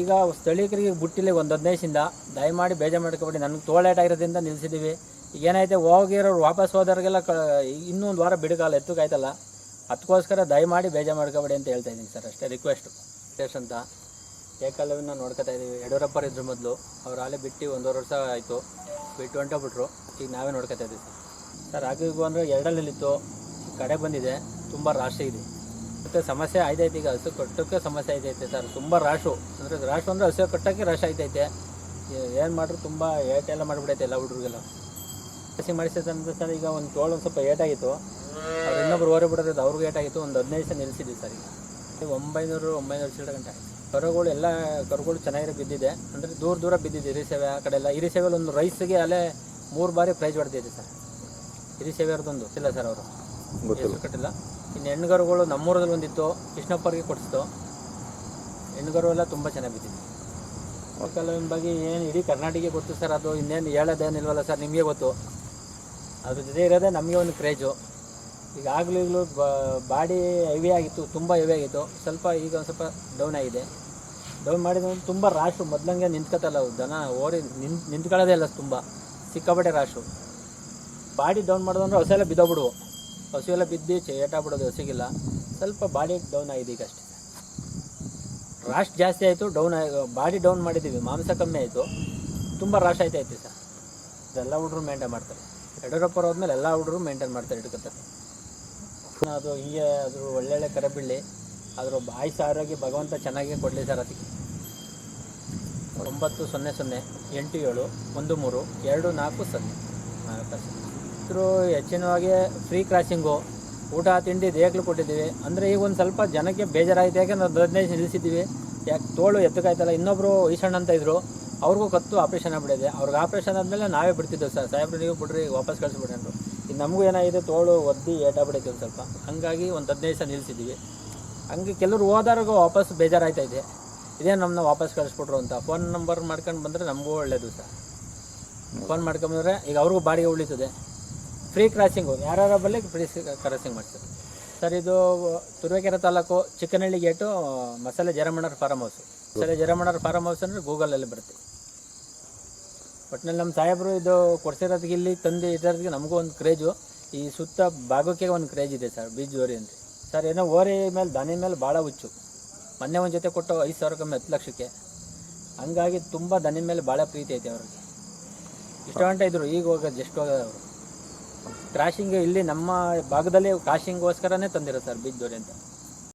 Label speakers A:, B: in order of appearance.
A: ಈಗ ಸ್ಥಳೀಯರಿಗೆ ಬುಟ್ಟಿಲ್ಲ ಒಂದು ಹದಿನೈದಿಂದ ದಯಮಾಡಿ ಬೇಜಾರು ಮಾಡ್ಕೊಬೇಡಿ. ನನಗೆ ತೋಳೇಟ್ ಆಗಿರೋದ್ರಿಂದ ನಿಲ್ಲಿಸಿದ್ದೀವಿ ಈಗ ಏನೈತೆ ಹೋಗಿರೋರು ವಾಪಸ್ ಹೋದವ್ರಿಗೆಲ್ಲ ಕ, ಇನ್ನೂ ಒಂದು ವಾರ ಬಿಡುಗಾಲ ಎತ್ತುಕಾಯ್ತಲ್ಲ ಅದಕ್ಕೋಸ್ಕರ ದಯಮಾಡಿ ಬೇಜಾರು ಮಾಡ್ಕೊಬೇಡಿ ಅಂತ ಹೇಳ್ತಾ ಇದ್ದೀನಿ ಸರ್ ಅಷ್ಟೇ ರಿಕ್ವೆಸ್ಟು ಟೇಸ್ಟ್ ಅಂತ. ಏಕಲವಿನ ನೋಡ್ಕೊತಾ ಇದ್ದೀವಿ ಯಡಿಯೂರಪ್ಪರು ಇದ್ರ ಮೊದಲು. ಅವ್ರು ಆಲೆ ಬಿಟ್ಟು ಒಂದೂವರೆ ವರ್ಷ ಆಯಿತು. ಬಿಟ್ಟು ಹೊಂಟೋಗ್ಬಿಟ್ರು. ಈಗ ನಾವೇ ನೋಡ್ಕೊತಾ ಇದ್ದೀವಿ ಸರ್. ಸರ್ ಆಗಿಗೂ ಅಂದರೆ ಎರಡಲ್ಲಿತ್ತು ಕಡೆ ಬಂದಿದೆ. ತುಂಬ ರಾಶಿ ಇದೆ. ಮತ್ತು ಸಮಸ್ಯೆ ಆಯ್ತೈತೆ ಈಗ ಹಸು ಕಟ್ಟೋಕ್ಕೆ ಸಮಸ್ಯೆ ಆಯ್ತೈತೆ ಸರ್. ತುಂಬ ರಾಶು. ಅಂದರೆ ರಾಶು ಅಂದರೆ ಹಸು ಕಟ್ಟೋಕ್ಕೆ ರಾಶ್ ಆಯ್ತೈತೆ. ಏನು ಮಾಡ್ರು ತುಂಬ ಏಟೆಲ್ಲ ಮಾಡಿಬಿಡೈತೆ ಎಲ್ಲ ಹುಡುಗರಿಗೆಲ್ಲ ಹಸಿ ಮಾಡಿಸಿದ್ರೆ ಸರ್ ಈಗ ಒಂದು ತೋಳು ಒಂದು ಸ್ವಲ್ಪ ಏಟಾಗಿತ್ತು. ಅವ್ರು ಇನ್ನೊಬ್ರು ಓರೆ ಬಿಡೋದು ಏಟ್ ಏಟಾಗಿತ್ತು. ಒಂದು ಹದಿನೈದು ದಿವಸ ನಿಲ್ಲಿಸಿದ್ವಿ ಸರ್ ಈಗ. ಒಂಬೈನೂರು ಒಂಬೈನೂರು ಚಿಲ್ಲರೆ ಗಂಟೆ ಆಯ್ತು. ಕರುಗಳು ಎಲ್ಲ ಕರುಗಳು ಚೆನ್ನಾಗಿರೋ ಬಿದ್ದಿದೆ. ಅಂದರೆ ದೂರ ದೂರ ಬಿದ್ದಿದೆ ಹಿರಿಸೇವೆ ಆ ಕಡೆ ಎಲ್ಲ. ಹಿರಿಸೇವೆಯಲ್ಲಿ ಒಂದು ರೈಸ್ಗೆ ಅಲ್ಲೇ ಮೂರು ಬಾರಿ ಪ್ರೈಜ್ ಹೊಡೆದಿದೆ ಸರ್. ಹಿರಿಸೇವೆ ಅವ್ರದ್ದೊಂದು. ಇಲ್ಲ ಸರ್ ಅವರು. ಕಟ್ಟಿಲ್ಲ. ಇನ್ನು ಹೆಣ್ಗರುಗಳು ನಮ್ಮೂರಲ್ಲಿ ಒಂದಿತ್ತು ಕೃಷ್ಣಪ್ಪರಿಗೆ ಕೊಡಿಸ್ತು ಹೆಣ್ಗರು ಎಲ್ಲ ತುಂಬ ಚೆನ್ನಾಗಿ ಬಿದ್ದಿದೆ ನಿಮ್ಮ ಬಗ್ಗೆ ಏನು ಇಡೀ ಕರ್ನಾಟಕ ಗೊತ್ತು ಸರ್ ಅದು ಇನ್ನೇನು ಹೇಳೋದೇನಿಲ್ವಲ್ಲ ಸರ್ ನಿಮಗೆ ಗೊತ್ತು. ಅದ್ರ ಜೊತೆ ಇರೋದೇ ನಮಗೆ ಒಂದು ಕ್ರೇಜು ಈಗ ಆಗಲೂ ಬಾಡಿ ಹೆವಿ ಆಗಿತ್ತು ತುಂಬ ಹೆವಿ ಆಗಿತ್ತು. ಸ್ವಲ್ಪ ಈಗ ಒಂದು ಸ್ವಲ್ಪ ಡೌನ್ ಆಗಿದೆ. ಡೌನ್ ಮಾಡಿದ ತುಂಬ ರಾಶು ಮೊದಲಂಗೆ ನಿಂತ್ಕೊತಲ್ಲ ದನ ಓಡಿ ನಿಂತ್ ನಿಂತ್ಕೊಳ್ಳೋದೇ ಇಲ್ಲ ತುಂಬ. ಸಿಕ್ಕಾಪಟ್ಟೆ ರಾಶು ಬಾಡಿ ಡೌನ್ ಮಾಡಿದ್ರೆ ಹೊಸ ಎಲ್ಲ ಬಿದ್ದೋಗ್ಬಿಡುವು. ಹಸು ಎಲ್ಲ ಬಿದ್ದು ಚೇಟಾಗ್ಬಿಡೋದು ಹಸಿಗಿಲ್ಲ. ಸ್ವಲ್ಪ ಬಾಡಿ ಡೌನ್ ಆಗಿದೆ ಈಗ ಅಷ್ಟೇ. ರಾಶ್ ಜಾಸ್ತಿ ಆಯಿತು ಡೌನ್ ಬಾಡಿ ಡೌನ್ ಮಾಡಿದ್ದೀವಿ ಮಾಂಸ ಕಮ್ಮಿ ಆಯಿತು. ತುಂಬ ರಾಶ್ ಆಯ್ತೈತೆ ಸರ್. ಇದೆಲ್ಲ ಹುಡ್ರು ಮೇಂಟೈನ್ ಮಾಡ್ತಾರೆ. ಯಡಿಯೂರಪ್ಪ ಹೋದ್ಮೇಲೆ ಎಲ್ಲ ಹುಡ್ರು ಮೇಂಟೈನ್ ಮಾಡ್ತಾರೆ ಇಟ್ಕೊತಾರೆ ಅದು ಹಿಂಗೆ ಅದ್ರ ಒಳ್ಳೊಳ್ಳೆ ಕರೆ ಬೀಳಿ ಅದ್ರ ಆಯುಷ ಆರೋಗ್ಯ ಭಗವಂತ ಚೆನ್ನಾಗಿ ಕೊಡಲಿ ಸರ್ ಅದಕ್ಕೆ. ಒಂಬತ್ತು ಸೊನ್ನೆ ಸೊನ್ನೆ, ಎಂಟು ಏಳು, ಒಂದು ಮೂರು, ಎರಡು ನಾಲ್ಕು ಸೊನ್ನೆ. ನಾಲ್ಕು ಇದ್ರು ಹೆಚ್ಚಿನವಾಗಿ ಫ್ರೀ ಕ್ರಾಸಿಂಗು ಊಟ, ತಿಂಡಿ ದೇಹಗಳು ಕೊಟ್ಟಿದ್ದೀವಿ. ಅಂದರೆ ಈಗ ಒಂದು ಸ್ವಲ್ಪ ಜನಕ್ಕೆ ಬೇಜಾರಾಯಿತು. ಯಾಕೆಂದ್ರೆ ಒಂದು ಹದಿನೈದು ನಿಲ್ಲಿಸಿದ್ದೀವಿ. ಯಾಕೆ ತೋಳು ಎತ್ತಕಾಯ್ತಲ್ಲ ಇನ್ನೊಬ್ಬರು ಈಶಣ್ಣ ಅಂತ ಇದ್ದರು ಅವ್ರಿಗೂ ಕತ್ತು ಆಪ್ರೇಷನ್ ಆಗ್ಬಿಟ್ಟಿದೆ. ಅವ್ರಿಗೆ ಆಪ್ರೇಷನ್ ಆದಮೇಲೆ ನಾವೇ ಬಿಡ್ತಿದ್ದೆವು ಸರ್. ಸಾಹೇಬ್ರು, ನೀವು ಬಿಡ್ರಿ, ವಾಪಸ್ ಕಳಿಸ್ಬಿಡ್ರಿ ಅಂದರು. ಈಗ ನಮಗೂ ಏನಾಗಿದೆ, ತೋಳು ಒದ್ದಿ ಏಟಾ ಒಂದು ಸ್ವಲ್ಪ. ಹಂಗಾಗಿ ಒಂದು ಹದಿನೈದು ದಿವಸ ನಿಲ್ಲಿಸಿದ್ದೀವಿ. ಹಂಗೆ ಕೆಲವರು ಹೋದವ್ರಿಗೂ ವಾಪಸ್ ಇದೆ. ಇದೇ ನಮ್ಮನ್ನ ವಾಪಸ್ ಕಳಿಸ್ಬಿಟ್ರು ಅಂತ. ಫೋನ್ ನಂಬರ್ ಮಾಡ್ಕೊಂಡು ಬಂದರೆ ನಮಗೂ ಒಳ್ಳೆಯದು ಸರ್. ಫೋನ್ ಮಾಡ್ಕೊಂಬಂದ್ರೆ ಈಗ ಅವ್ರಿಗೂ ಬಾಡಿಗೆ ಉಳಿತದೆ. ಫ್ರೀ ಕ್ರಾಸಿಂಗು, ಯಾರ್ಯಾರ ಬಲ್ಲಿ ಫ್ರೀ ಕ್ರಾಸಿಂಗ್ ಮಾಡ್ತಾರೆ. ಸರ್, ಇದು ತುರುವೇಕೆರೆ ತಾಲೂಕು ಚಿಕ್ಕನಹಳ್ಳಿ ಗೇಟು ಮಸಾಲೆ ಜರಮಣ್ಣರ್ ಫಾರಮ್ ಹೌಸ್ ಮಸಾಲೆ ಜರಮಣ್ಣರ್ ಫಾರಮ್ ಹೌಸ್ ಅಂದರೆ ಗೂಗಲಲ್ಲಿ ಬರುತ್ತೆ. ಒಟ್ಟಿನಲ್ಲಿ ನಮ್ಮ ಸಾಹೇಬರು ಇದು ಕೊಡ್ಸಿರೋದಕ್ಕೆ ಇಲ್ಲಿ ತಂದು ಇರೋದಕ್ಕೆ ನಮಗೂ ಒಂದು ಕ್ರೇಜು ಈ ಸುತ್ತ ಭಾಗಕ್ಕೆ ಒಂದು ಕ್ರೇಜ್ ಇದೆ ಸರ್, ಬೀಜ್ ಓರಿ ಅಂತ. ಸರ್, ಏನೋ ಓರಿ ಮೇಲೆ ದಾನಿ ಮೇಲೆ ಭಾಳ ಹುಚ್ಚು. ಮೊನ್ನೆ ಒಂದು ಜೊತೆ ಕೊಟ್ಟು ಐದು ಸಾವಿರ ಕಮ್ಮಿ ಹತ್ತು ಲಕ್ಷಕ್ಕೆ. ಹಂಗಾಗಿ ತುಂಬ ದನಿ ಮೇಲೆ ಭಾಳ ಪ್ರೀತಿ ಐತೆ ಅವ್ರಿಗೆ. ಇಷ್ಟ ಗಂಟೆ ಇದ್ರು, ಈಗ ಹೋಗೋದು, ಜಸ್ಟ್ ಹೋಗೋದು ಕ್ರಾಶಿಂಗ್ ಇಲ್ಲಿ ನಮ್ಮ ಭಾಗದಲ್ಲಿ ಕ್ರಾಶಿಂಗ್ಗೋಸ್ಕರನೇ ತಂದಿರೋ ಸರ್ ಬೀಜ್ ದೋರಿ ಅಂತ.